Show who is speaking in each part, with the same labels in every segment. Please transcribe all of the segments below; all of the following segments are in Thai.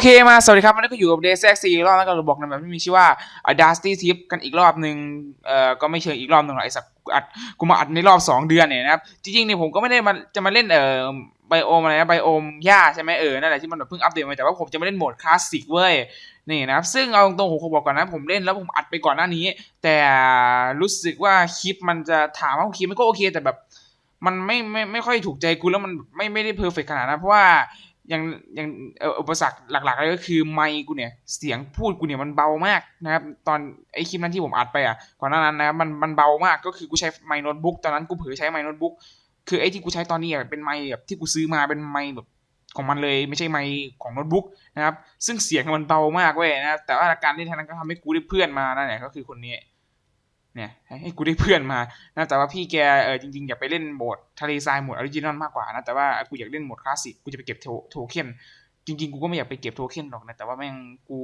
Speaker 1: เคมาสวัสดีครับวันนี้ก็อยู่กับเดซแซกซีรอบแล้วก็เราบอกในแบบที่มีชื่อว่าดัสตี้ทิปกันอีกรอบหนึ่งเอ่อก็ไม่เชิงอีกรอบหนึ่งหรอกไอ้สักอัดกูมาอัดในรอบสองเดือนเนี่ยนะครับ จริงๆเนี่ยผมก็ไม่ได้มาจะมาเล่นเอ่อไบโอมอะไรนะไบโอมหญ้าใช่ไหมเออนั่นแหละที่มันเพิ่งอัปเดตมาแต่ว่าผมจะมาเล่นโหมดคลาสสิกเว้ยนี่นะครับซึ่งเอาตรงๆผมขอบอกก่อนนะผมเล่นแล้วผมอัดไปก่อนหน้านี้ แต่รู้สึกว่าคลิปมันจะถามว่าคลิปมันก็โอเคแต่แบบมันไม่ไม่ไม่ค่อยถูกใจกูแล้วมันไม่ไม่ได้เพอร์เฟกขนาดนั้นเพราะว่า อย่างอย่างอุปสรรคหลักๆเลยก็คือไมค์กูเนี่ยเสียงพูดกูเนี่ยมันเบามากนะครับตอนไอ้คลิปนั้นที่ผมอัดไปอะก่อนหน้านั้นนะมันมันเบามากก็คือกูใช้ไมค์โน้ตบุ๊กตอนนั้นกูเผลอใช้ไมค์โน้ตบุ๊กคือไอ้ที่กูใช้ตอนนี้อะเป็นไมค์แบบที่กูซื้อมาเป็นไมค์แบบของมันเลยไม่ใช่ไมค์ของโน้ตบุ๊กนะครับซึ่งเสียงมันเบามากเว้ยนะแต่ว่าการเล่นทางนั้นก็ทำให้กูได้เพื่อนมานั่นแหละก็คือคนนี้ เนี่ยให้ให้กูได้เพื่อนมานะแต่ว่าพี่แกเออจริงๆ อยากไปเล่นโหมดทะเลทรายโหมดออริจินอลมากกว่านะแต่ว่ากูอยากเล่นโหมดคลาสสิกกูจะไปเก็บโทโทเค็นจริงๆ กูก็ไม่อยากไปเก็บโทเค็นหรอกนะ แต่ว่าแม่งกู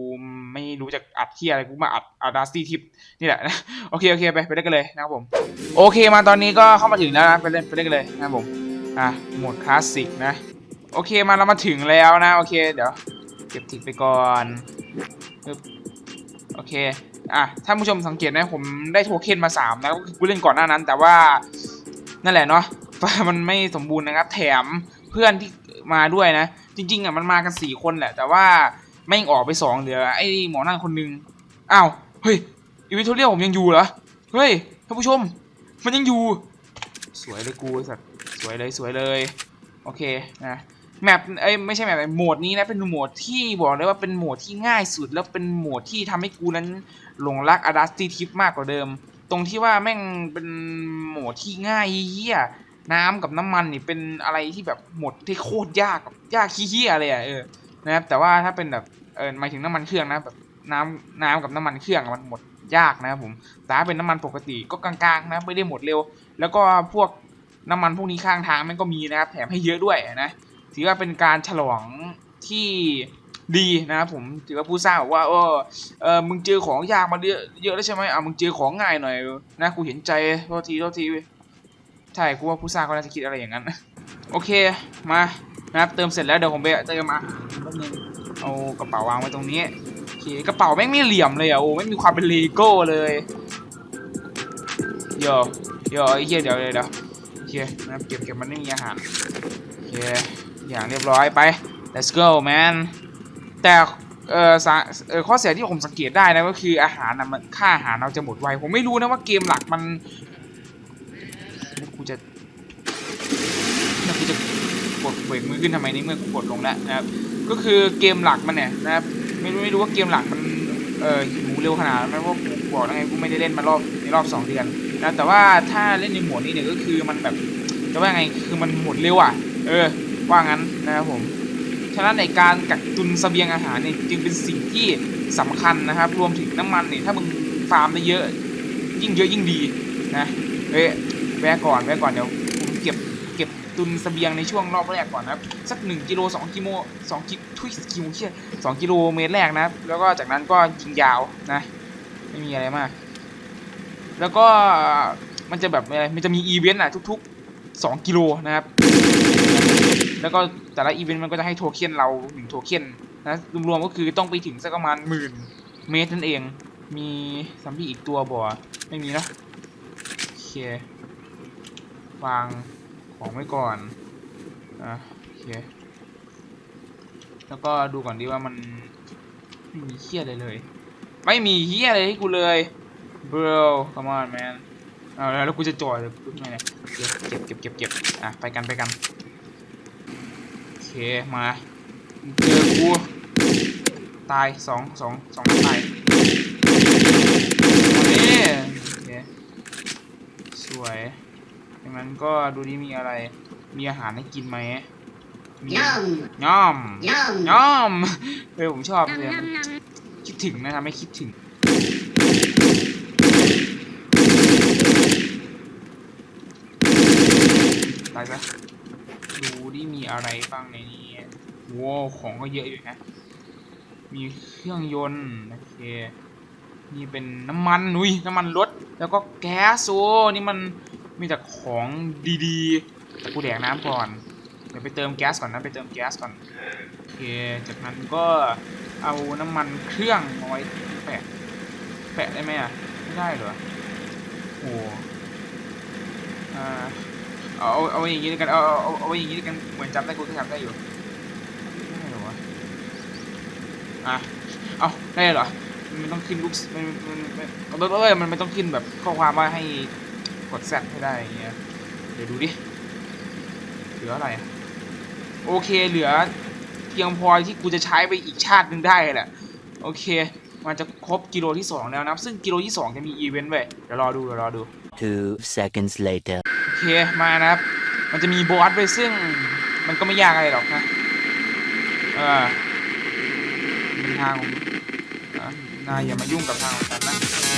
Speaker 1: ไม่รู้จะอัดที่อะไร กูมาอัดอัดดัสตี้ทิปนี่แหละนะโอเค โอเค ไป ไปเล่นกันเลยนะครับผม โอเคมาตอนนี้ก็เข้ามาถึงแล้วนะ ไปเล่นไปเล่นกันเลยนะครับผม อะโหมดคลาสสิกนะ โอเคมาเรามาถึงแล้วนะ โอเค เดี๋ยว เก็บทิกไปก่อนปึ๊บโอเค อะท่านผู้ชมสังเกตนะผมได้โทเค็นมา3นะก็คือเล่นก่อนหน้านั้น แต่ว่านั่นแหละเนาะมันไม่สมบูรณ์นะครับ แถมเพื่อนที่มาด้วยนะ จริง ๆอะมันมากัน4คนแหละ แต่ว่าไม่ออกไป2เหลือไอ้หมอนั่นคนหนึงอ้าวเฮ้ยอีวิทเรียผมยังอยู่เหรอเฮ้ยท่านผู้ชม มันยังอยู่ สวยเลยกูไอสัตว์สวยเลยสวยเลยโอเคนะแมปเอ้ยไม่ใช่แมปโหมดนี้นะเป็นโหมดที่บอกเลยว่าเป็นโหมดที่ง่ายสุดแล้วเป็นโหมดที่ทำให้กูนั้น หลงรักอดัสตีทิปมากกว่าเดิม ตรงที่ว่าแม่งเป็นโหมดที่ง่ายเหี้ยน้ำกับน้ำมันนี่เป็นอะไรที่แบบหมดที่โคตรยากยากขี้เหี้ยเลยอะเออนะครับแต่ว่าถ้าเป็นแบบเออหมายถึงน้ำมันเครื่องนะแบบน้ำน้ำกับน้ำมันเครื่องมันหมดยากนะครับผมแต่ถ้าเป็นน้ำมันปกติก็กลางๆนะไม่ได้หมดเร็ว แล้วก็พวกน้ำมันพวกนี้ข้างทางมันก็มีนะครับแถมให้เยอะด้วยนะถือว่าเป็นการฉลองที่ ดีนะครับผมถือว่าผู้สร้างบอกว่าเออเออมึงเจอของยากมาเยอะเยอะแล้วใช่ไหมอะมึงเจอของง่ายหน่อยนะกูเห็นใจโทษทีโทษทีใช่กูว่าผู้สร้างก็น่าจะคิดอะไรอย่างนั้นโอเคมานะครับเติมเสร็จแล้วเดี๋ยวผมไปเติมอาหารแป๊บนึงเอากระเป๋าวางไว้ตรงนี้โอเคกระเป๋าแม่งไม่เหลี่ยมเลยอะโอ้ไม่มีความเป็นเลโก้เลยเดี๋ยวเดี๋ยวไอ้เหี้ยเดี๋ยวเดี๋ยวเดี๋ยวโอเคนะครับเก็บเก็บมันไม่มีอาหารโอเคอย่างเรียบร้อยไป let's go man แต่เออสาเออข้อเสียที่ผมสังเกตได้นะก็คืออาหารนะมันค่าอาหารเราจะหมดไวผมไม่รู้นะว่าเกมหลักมันกูจะแล้วกูจะกดเบรกมือขึ้นทำไมในเมื่อกูกดลงแล้วนะครับ ก็คือเกมหลักมันเนี่ยนะครับ ไม่รู้ไม่รู้ว่าเกมหลักมันเออหมูเร็วขนาดนั้นไหมเพรากูบอกแล้วไงกูไม่ได้เล่นมารอบในรอบสองเดือนนะแต่ว่าถ้าเล่นในหมวดนี้เนี่ยก็คือมันแบบจะว่าไงคือมันหมดเร็วอะ เออว่างั้นนะครับผม ฉะนั้นในการกักตุนเสบียงอาหารเนี่ยจึงเป็นสิ่งที่สำคัญนะครับ รวมถึงน้ำมันเนี่ยถ้ามึงฟาร์มได้เยอะ ยิ่งเยอะยิ่งดีนะเฮ้ยแวะก่อนแวะก่อนเดี๋ยวผมเก็บเก็บตุนเสบียงในช่วงรอบแรกก่อนนะครับสักหนึ่งกิโลสองกิโลสองกิทุยกิโลเชี่ยสองกิโลเมตรแรกนะแล้วก็จากนั้นก็ยิงยาวนะไม่มีอะไรมาก แล้วก็มันจะแบบอะไรมันจะมีอีเวนต์อะทุกๆสองกิโลนะครับ แล้วก็แต่ละอีเวนต์มันก็จะให้โทเค็นเราหนึ่งโทเค็นนะรวมๆก็คือต้องไปถึงสักประมาณหมื่นเมตรนั่นเอง มีซัมบี้อีกตัวบ่ไม่มีนะโอเควางของไว้ก่อนอะโอเคแล้วก็ดูก่อนดีว่ามันไม่มีเฮี้ยอะไรเลย ไม่มีเฮี้ยอะไรให้กูเลย bro come on man เอาแล้วแล้วกูจะจ่อดเลยไมเนี่ยเก็บเก็บเก็บเก็บอะไปกันไปกัน เคมาเจอกูตายสองสองสองนัดตายมาดิโอเคสวยดังนั้นก็ดูดิมีอะไร มีอาหารให้กินไหมมี
Speaker 2: Yum,
Speaker 1: ย่อม
Speaker 2: yum.
Speaker 1: ย่อมเออผมชอบเลยคิดถึงนะทำให้คิดถึงตายซะ ดูดิมีอะไรบ้างในนี้โว้วของก็เยอะอยู่นะ มีเครื่องยนต์โอเคนี่เป็นน้ำมันนุ้ยน้ำมันรถ แล้วก็แก๊สโอ้นี่มันมีแต่ของดีๆแต่กูแดกน้ำก่อน เดี๋ยวไปเติมแก๊สก่อนนะ ไปเติมแก๊สก่อน โอเค จากนั้นก็เอาน้ำมันเครื่องมาไว้แปะ แปะได้ไหมอะ ไม่ได้เหรอ โอ้อ่า เอาเอาเอาอย่างงี้ด้วยกันเอาเอาเอาเอาอย่างงี้ด้วยกันเหมือนจำได้กูก็จำได้อยู่ได้เหรอวะอะเอาได้เหรอมันต้องขึ้นลูกมันมันมันมันเอ้ยมันไม่ต้องขึ้นแบบข้อความว่าให้กดแซดให้ได้อย่างเงี้ยเดี๋ยวดูดิเหลืออะไรอะโอเคเหลือเพียงพอที่กูจะใช้ไปอีกชาติหนึ่งได้แหละโอเค มันจะครบกิโลที่สองแล้วนะครับซึ่งกิโลที่สองจะมีอีเวนต์เว้ยเดี๋ยวรอดูเดี๋ยวรอดู
Speaker 2: Two seconds later.
Speaker 1: เคมานะครับ มันจะมีบอสไปซึ่งมันก็ไม่ยากอะไรหรอกนะ เออเป็นทางของนายอย่ามายุ่งกับทางของฉันนะโอเค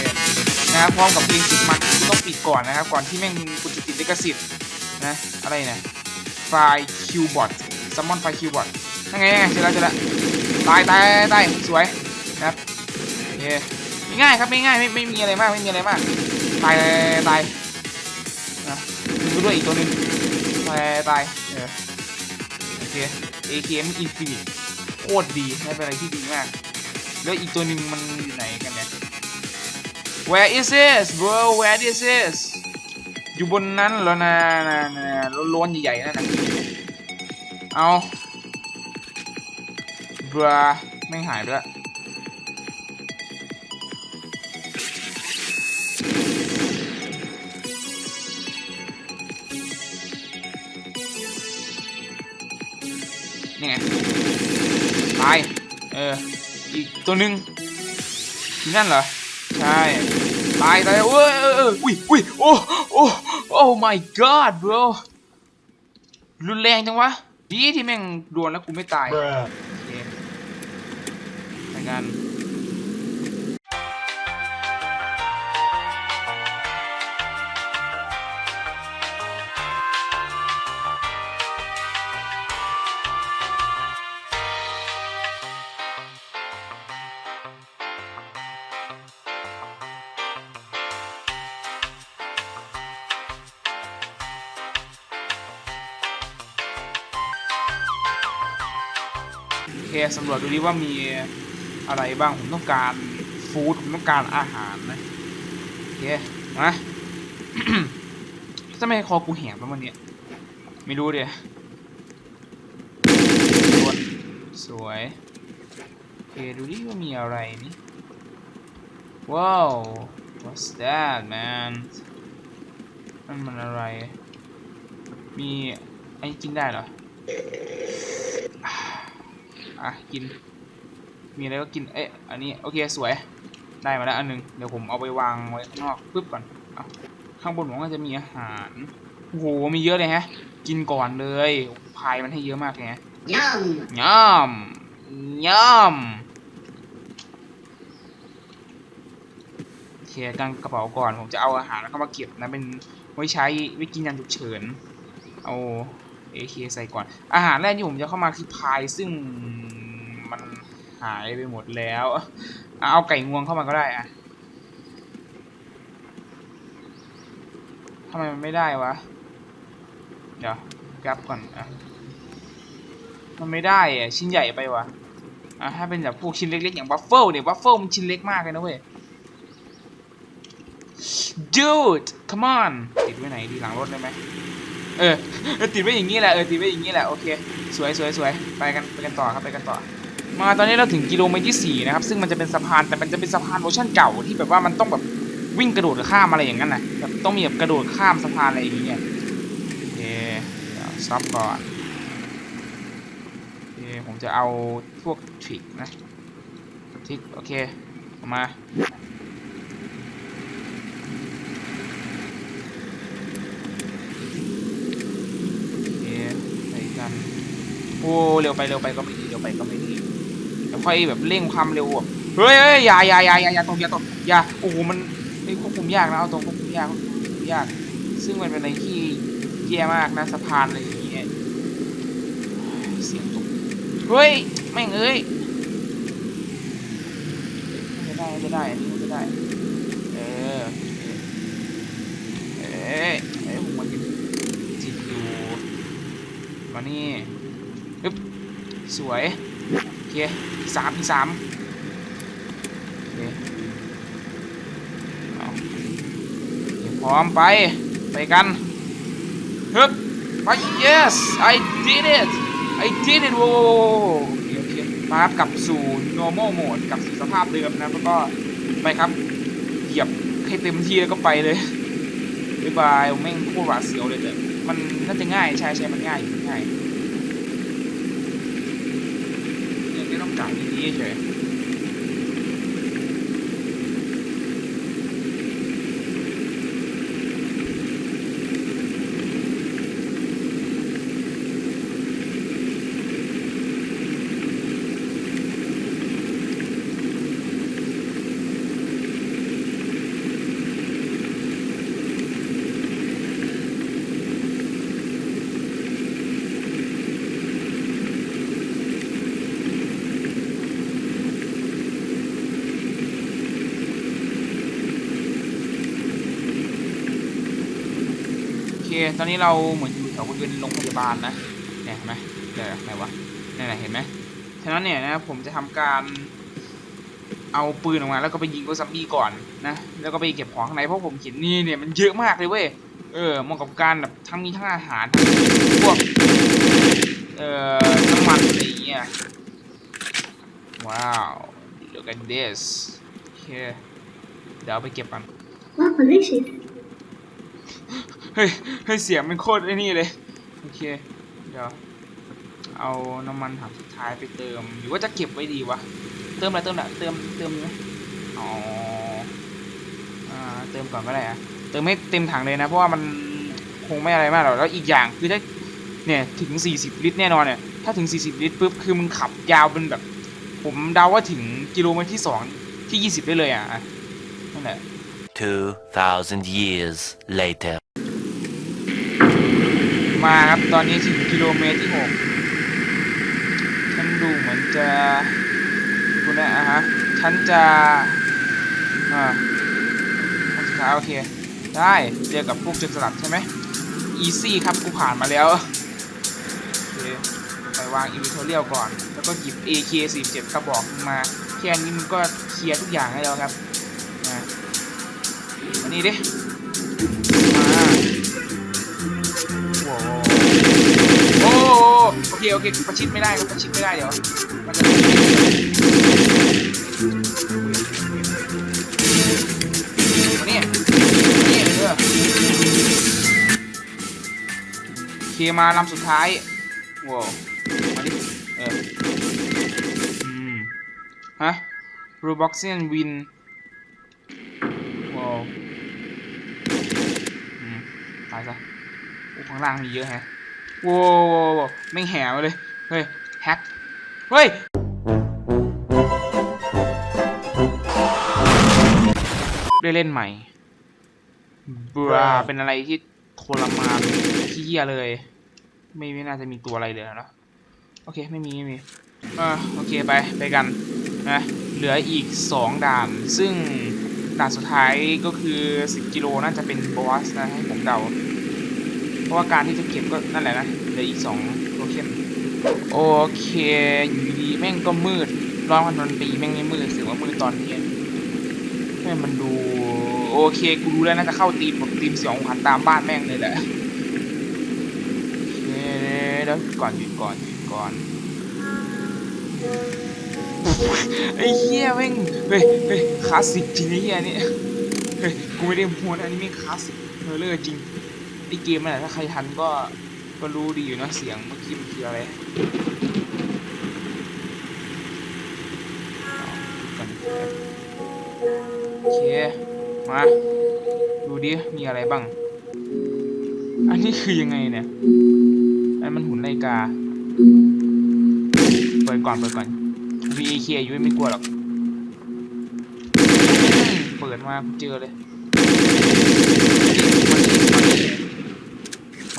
Speaker 1: นะครับพร้อมกับเพลงสุดมันต้องปิดก่อนนะครับ ก่อนที่แม่งกูจะติดลิขสิทธิ์นะ อะไรเนี่ยไฟคิวบอทซัมมอนไฟคิวบอทยังไงยังไงเจอแล้วเจอแล้วตายตายตายสวยนะครับโอเคง่ายครับไม่ง่ายไม่ไม่มีอะไรมากไม่มีอะไรมากตายตาย ดูด้วยอีกตัวหนึงตายตายเออโอเค AKM Infinite โคตรดีไม่เป็นอะไรที่ดีมาก แล้วอีกตัวหนึ่งมันอยู่ไหนกันเนี่ย Where is this bro Where is this อยู่บนนั้นเหรอนะนะนะล้วนๆใหญ่ๆนั่นนะเอาบราไม่งหายไปแล้วายเอออีกตัวหนึ่งอยู่นั่นเหรอใช่ตายตายเว้ยเออเอออุ้ยอุ้ยโอ้โอ้โอ้ my god bro รุนแรงจังวะดีที่แม่งดวลแล้วกูไม่ตายโอเคไปกัน จดูดิว่ามีอะไรบ้าง ผมต้องการฟู้ด ผมต้องการอาหารนะ โอเค มาทำไมคอกูแหบแล้ววันนี้ ไม่รู้เดี๋ยสวยโอเคดูดิว่ามีอะไรนี่ ว้าว what's that man นั่นมันอะไร มีไอ้กินได้เหรอ อะกิน มีอะไรก็กิน เอ๊ะ อันนี้ โอเค สวย ได้มาแล้วอันหนึง เดี๋ยวผมเอาไปวางไว้ข้างนอกปึ๊บก่อนเอาข้างบนผมก็จะมีอาหาร โอ้โห มีเยอะเลยฮะ กินก่อนเลย พายมันให้เยอะมากเลยฮะ
Speaker 3: Yum!
Speaker 1: ย่ำย่ำโอเคตั้งกระเป๋าก่อน ผมจะเอาอาหารแล้วก็มาเก็บนะ เป็นไว้ใช้ไว้กินยามฉุกเฉิน เอาเอเคใส่ก่อน อาหารแรกที่ผมจะเข้ามาคือพายซึ่งมัน หายไปหมดแล้วอเอาไก่งวงเข้ามาก็ได้อะทำไมมันไม่ได้วะ เดี๋ยวกลับก่อนอะมันไม่ได้อะชิ้นใหญ่ไปวะอะถ้าเป็นแบบพวกชิ้นเล็กๆ อย่างวัฟเฟิลเนี่ยวัฟเฟิลมันชิ้นเล็กมากเลยนะเว้ย dude come on ติดไว้ไหนดีหลังรถได้ไหมเออติดไว้อย่างนี้แหละเออติดไว้อย่างนี้แหละโอเค สวยสวยสวยไปกันไปกันต่อครับไปกันต่อ มาตอนนี้เราถึงกิโลเมตรที่สี่นะครับซึ่งมันจะเป็นสะพานแต่มันจะเป็นสะพานเวอร์ชันเก่าที่แบบว่ามันต้องแบบวิ่งกระโดดข้ามอะไรอย่างนั้นนะแบบต้องมีแบบกระโดดข้ามสะพานอะไรอย่างเงี้ยโอเคเดี๋ยวซับก่อนโอเคผมจะเอาพวกทริกนะทริกโอเคเอามาโอเคใส่กันโอ้เร็วไปเร็วไปก็ไม่ดีเร็วไปก็ไม่ดี ยวค่อยแบบเร่งความเร็วอะเฮ้ยเฮ้ยอย่าอย่าอย่าอย่าอย่าตรงอย่าตรงอย่าโอ้โหมันไม่ควบคุมยากนะเอาตรงควบคุมยากควบคุมยาก ซึ่งมันเป็นอะไรที่แย่มากนะสะพานอะไรอย่างเงี้ยเสียงตกเฮ้ยแม่งเอ้ยไม่ได้ไม่ได้อันนี้ไม่ได้เออเอ้ยเอ้ยผมมันจิตอยู่มันนี่ปึ๊บสวย เคสามที่สามโอเคพร้อมไป ไปกันฮึบไป yes I did it I did it โว้โอเคโอเคมาครับกลับสู่ normal mode กับสู่สภาพเดิมนะแล้วก็ไปครับ เหยียบให้เต็มที่แล้วก็ไปเลยบายบายแม่งโคตรหวาดเสียวเลยแต่มันน่าจะง่ายใช่ใช่มันง่ายง่าย ยังไม่ ตองจ่ายดีๆเฉยโอเคตอนนี้เราเหมือนอยู่แถวบริเวณโรงพยาบาลนะเนี่ยเห็นไหมเดี๋ยวไหนวะนี่นแหละเห็นไหมฉะนั้นเนี่ยนะผมจะทำการเอาปืนออกมาแล้วก็ไปยิงพวกซัมบี้ก่อนนะแล้วก็ไปเก็บของข้างในเพราะผมเห็นนี่เนี่ยมันเยอะมากเลยเว้ยเออมาะกับการแบบทั้งมีทั้งอาหารทั้งพวกเอ่อน้ำมันอะไรอย่างเงี้ยว้าว look at this โอเคเดี๋ยวเอาไปเก็บกัน
Speaker 3: What police is
Speaker 1: เฮ้ยเฮ้ยเสียงมันโคตรไอ้นี่เลย โอเค เดี๋ยว เอาน้ำมันถังสุดท้ายไปเติม หรือว่าจะเก็บไว้ดีวะ เติมอะไรเติมอะไรเติม เติมไหมอ๋ออ่าเติมก่อนก็ได้อะเติมไม่เต็มถังเลยนะ เพราะว่ามันคงไม่อะไรมากหรอก แล้วอีกอย่างคือถ้าเนี่ยถึง 40 ลิตรแน่นอนเนี่ย ถ้าถึง 40 ลิตรปุ๊บ คือมึงขับยาวเป็นแบบ ผมเดาว่าถึงกิโลเมตรที่ 2 ที่ 20 ได้เลยอะนั่นแหละ
Speaker 2: 2,000 years later.
Speaker 1: มาครับ ตอนนี้ถึงกิโลเมตรที่หกฉันดูเหมือนจะคุณนะฮะฉันจะอ่าสุดท้ายโอเค ได้เจอกับพวกจุดสลัดใช่ไหมอีซี่ครับ กูผ่านมาแล้ว โอเค ไปวางอินวิทเรียลก่อน แล้วก็หยิบ AK47 กระบอกมา แค่นี้มันก็เคลียร์ทุกอย่างให้แล้วครับนะมานี่ดิ โอ้โหโอ้โหโอเคโอเคประชิดไม่ได้ครับประชิดไม่ได้เดี๋ยวมันจะมาเนี่ยมาเนี่ยเออโอเคมาลำสุดท้ายว้าวมาดิเอออืมฮะ Roboxian Win ว้าวอืมตายซะ ข้างล่างมีเยอะแฮะโว้วไม่งแหวเลย เฮ้ย แฮก เฮ้ย ได้เล่นใหม่บราเป็นอะไรที่ทรมานที่เหี้ยเลย ไม่ไม่น่าจะมีตัวอะไรเลยนะโอเค ไม่มีไม่มีอ่าโอเคไปไปกันนะเหลืออีก 2ด่าน ซึ่งด่านสุดท้ายก็คือ 10 กิโลน่าจะเป็นบอสนะให้ผมเดา เพราะว่าการที่จะเก็บก็นั่นแหละนะเหลืออีกสองโทเค็นโอเคอยู่ดีแม่งก็มืดร้อนวันวันปีแม่งไม่มืดเสียว่ามืดตอนเย็นแม่มันดูโอเคกูรู้แล้วน่าจะเข้าตีมแบบตีมสยองขวัญตามบ้านแม่งเลยแหละโอเดี๋ยวก่อนหยุดก่อนหยุดก่อนไอ้เหี้ยแม่งเฮ้ยเฮ้ยคลาสสิกจริงไอ้เหี้ยนี่เฮ้ยกูไม่ได้พูดอันนี้แม่งคลาสสิกเฮอเลอร์จริง ไอเกมนั่นแหละถ้าใครทันก็ก็รู้ดีอยู่นะเสียงเมื่อกี้มันคืออะไรเอาดูก่อนโอเค มา ดูดิ มีอะไรบ้าง อันนี้คือยังไงเนี่ย อันมันหุ่นนาฬิกา เปิดก่อนเปิดก่อน VAK อยู่ไม่กลัวหรอก เปิดมาเจอเลย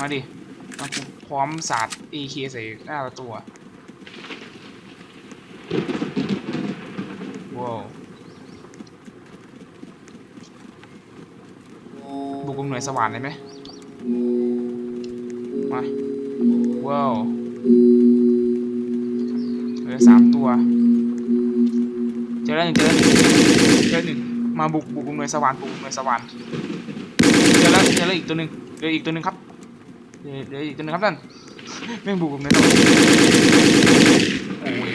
Speaker 1: มาดิมาพร้อมสาด AK ใส่หน้าประตูว้าวบุกกลุ่มหน่วยสว่านเลยไหมมาว้าวเหลือสามตัว เจอแล้วหนึ่งเจอแล้วหนึ่งเจอแล้วหนึ่งมาบุกบุกหน่วยสวรรค์บุกหน่วยสวรรค์เจอแล้วเจอแล้วอีกตัวหนึ่งเหลืออีกตัวหนึ่งครับ เหลือเหลืออีกตัวหนึ่งครับท่านแม่งบุกหน่วยสวรรค์โอ้ย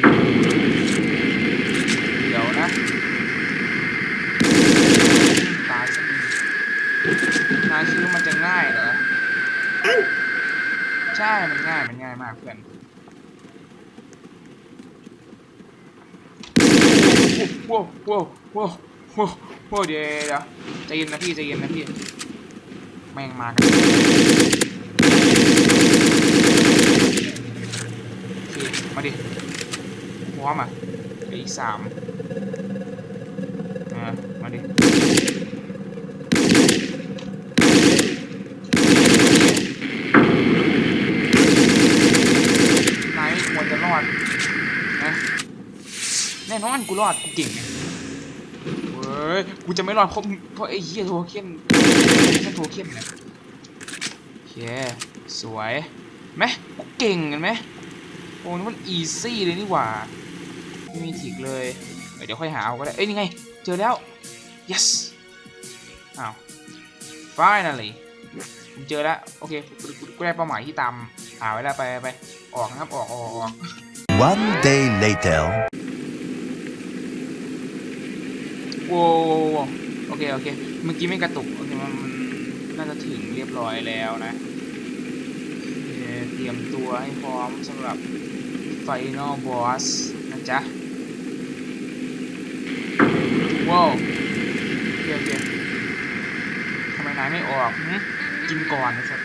Speaker 1: เดี๋ยวนะตายซะดีนายคิดว่ามันจะง่ายเหรอใช่มันง่ายมันง่ายมากเพื่อนว้าวว้าวว้าวว้าวว้าวเดี๋ยวเดี๋ยวใจเย็นนะพี่ใจเย็นนะพี่แม่งมากันโอเค มาดิพร้อมอะอีกสามอ่ามาดินายควรจะรอดนะแน่นอนกูรอดกูเก่งไงเว้ยกูจะไม่รอดเพราะเพราะไอ้เหี้ยโทเค็นแค่โทเค็นเนี่ยโอเคสวยไหมกูเก่งเห็นไหม โอ้นี่มันอีซี่เลยนี่หว่าไม่มีถิกเลย เดี๋ยวค่อยหาเอาก็ได้ เอ้ยนี่ไง เจอแล้ว yes อ้าว finally ผมเจอแล้ว โอเคกูกูกูได้เป้าหมายที่ตามหาไว้แล้วไปไปไปออกนะครับ ออกออกออก
Speaker 2: One day later.
Speaker 1: โว้วโอเค โอเค เมื่อกี้ไม่กระตุก โอเค มันมันน่าจะถึงเรียบร้อยแล้วนะโอเคเตรียมตัวให้พร้อมสำหรับ Final Boss นะจ๊ะว้าวโอเคโอเคทำไมนายไม่ออกหึกินก่อนนะครับ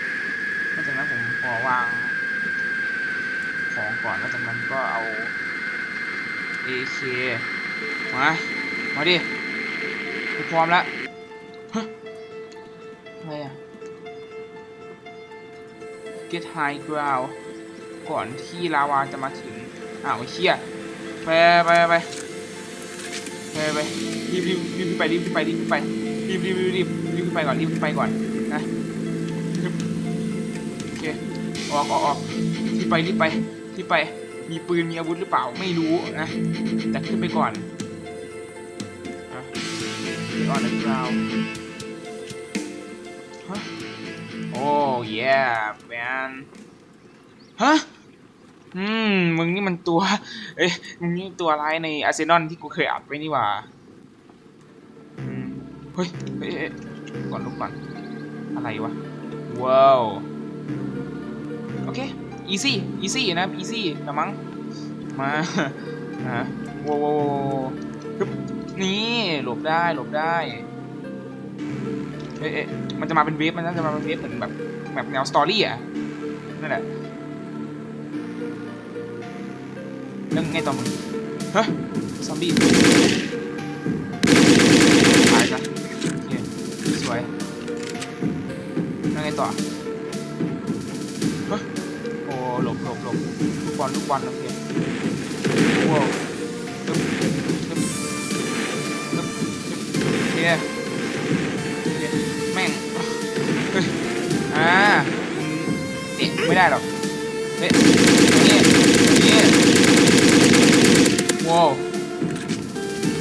Speaker 1: แล้วจากนั้นผมขอวาง ของก่อนแล้วจากนั้นก็เอา AK มา มาดิพร้อมแล้วฮะอะไรอะ get high ground ก่อนที่ลาวาจะมาถึง อ้าวเชี่ยไปไปไปไปไปรีบรีบรีบไปรีบไปรีบไปรีบรีบรีบรีบรีบไปก่อนรีบไปก่อนนะโอเคออกออกออกรีบไปรีบไปรีบไปมีปืนมีอาวุธหรือเปล่าไม่รู้นะแต่ขึ้นไปก่อนอะขึ้นออนะกราวฮะโอ้ยแมนฮะ อืม มึงนี่มันตัว เอ้ย มึงนี่ตัวร้ายในอาร์เซนอลที่กูเคยอัดไว้นี่หว่าอืมเฮ้ยเอ้ยก่อนลุกก่อน อะไรวะ ว้าว โอเค อีซี่ อีซี่นะ อีซี่ละมั้ง มาฮะโว้วโว้วโว้วฮึบนี่หลบได้ หลบได้เอ๊ะเอ๊ะมันจะมาเป็นเวฟ มันน่าจะมาเป็นเวฟเหมือนแบบแบบแนวสตอรี่อะ นั่นแหละ เรื่องไงต่อมึงฮะซอมบี้ตายซะโอเคสวยเรื่องไงต่อฮะโอ้หลบหลบหลบลูกบอลลูกบอลโอเคว้าวตึ๊บตึ๊บตึ๊บตึ๊บโอเคโอเคแม่งเฮ้ยอ่ามึงเนี่ยไม่ได้หรอกเฮ้ยนี่นี่ ว้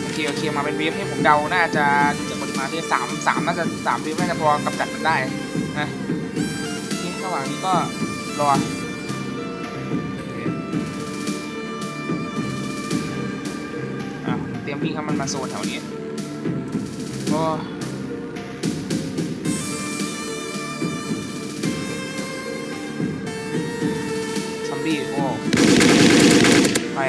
Speaker 1: โอเคโอเคมาเป็นเวฟให้ผมเดาน่าจะจากปริมาณที่สามสามน่าจะสามเวฟน่าจะพอกำจัดมันได้นะโอเคระหว่างนี้ก็รอเตรียมวิ่งให้มันมาโซนแถวนี้โอ้ซัมบี้โอ้ไป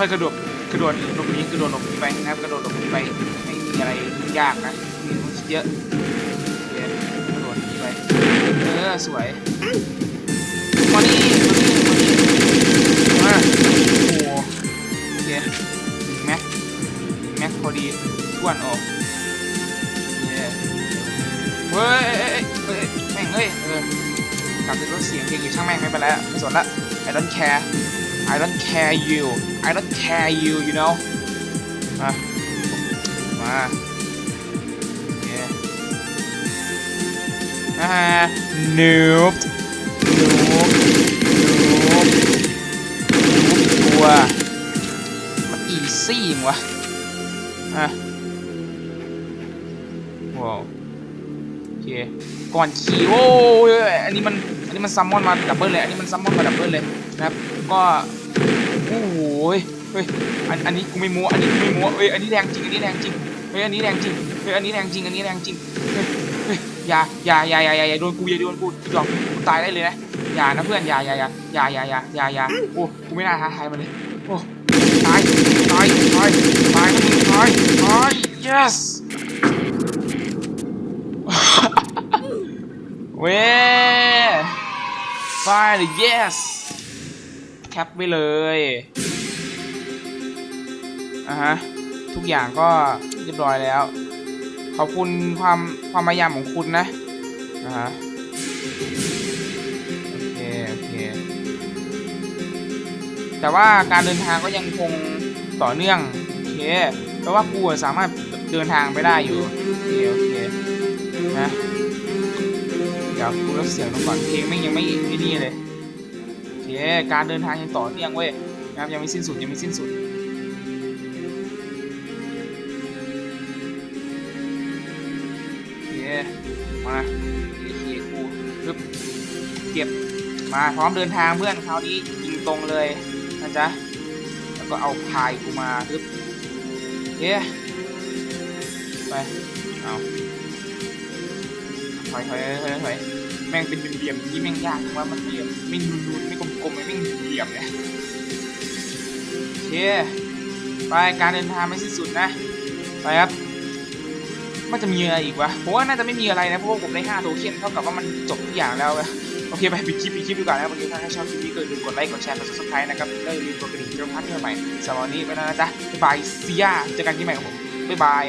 Speaker 1: ค่อยกระโดดกระโดดหลบหนีกระโดดหลบหนีไปนะครับกระโดดหลบหนีไปไม่มีอะไรยากนะมีมันเยอะกระโดดหนีไปเออสวยมานี่มานี่มาโอ้โหโอเคแม็กแม็กพอดีอ้วนออกเย้เฮ้ยเอ้ยแม่งเอ้ยเออไปกับรถเสียงเพลงอยู่ช่างแม่งไม่เป็นไรละไม่สนละ I don't care I don't care you I don't care you you know มามาโอเคอ่า noob noob noob ตัวมันอีซี่มั้งวะอะว้าวโอเคก่อนขี่โอ้ยอันนี้มันอันนี้มันซัมมอนมาดับเบิลเลย อันนี้มันซัมมอนมาดับเบิลเลยนะครับ ก็ โอ้โหเฮ้ยอันอันนี้กูไม่มัวอันนี้กูไม่มัวเฮ้ยอันนี้แรงจริงอันนี้แรงจริงเฮ้ยอันนี้แรงจริงเฮ้ยอันนี้แรงจริงอันนี้แรงจริงเฮ้ยเฮ้ยอย่าอย่าอย่าอย่าอย่าอย่าโดนกูอย่าโดนกูยอกกูตายได้เลยนะอย่านะเพื่อนอย่าอย่าอย่าอย่าอย่าอย่าอย่าอย่าโอ้กูไม่น่าท้าทายมันเลยโอ้ตายตายตายตายนะมึงตายตาย yes เว้ย fire yes แคปไปเลยอะฮะทุกอย่างก็เรียบร้อยแล้ว ขอบคุณความความพยายามของคุณนะนะฮะโอเคโอเคแต่ว่าการเดินทางก็ยังคงต่อเนื่องโอเคแปลว่ากูสามารถเดินทางไปได้อยู่โอเคโอเคนะเดี๋ยวกูลดเสียงลงก่อนเพลงแม่ยังไม่ไอ้นี่เลย การเดินทางยังต่อเนื่องเว้ยนะครับยังไม่สิ้นสุดยังไม่สิ้นสุดโอเคมาโอเคกูปึ๊บเก็บมาพร้อมเดินทางเพื่อนคราวนี้ยิงตรงเลยนะจ๊ะแล้วก็เอาพายกูมาปึ๊บโอเคไปเอาถอยถอยถอยถอย แม่งเป็นเหลี่ยมที่แม่งยากว่ามันไม่ไม่นูนๆไม่กลมๆไม่แม่งเหลี่ยมเนี่ยโอเคไปการเดินทางไม่สิ้นสุดนะไปครับมันจะมีอะไรอีกวะผมว่าน่าจะไม่มีอะไรนะเพราะว่าผมได้5โทเค็นเท่ากับว่ามันจบทุกอย่างแล้วโอเคไปปิดคลิปปิดคลิปดีกว่านะวันนี้ถ้าชอบคลิปนี้ก็อย่าลืมกดไลค์กดแชร์กด subscribe นะครับแล้วอย่าลืมกดกระดิ่งเจ้าพัดเพื่อใหม่สำหรับวันนี้ไปแล้วนะจ๊ะบ๊ายบายซียเจอกันที่ใหม่ของผมบ๊ายบาย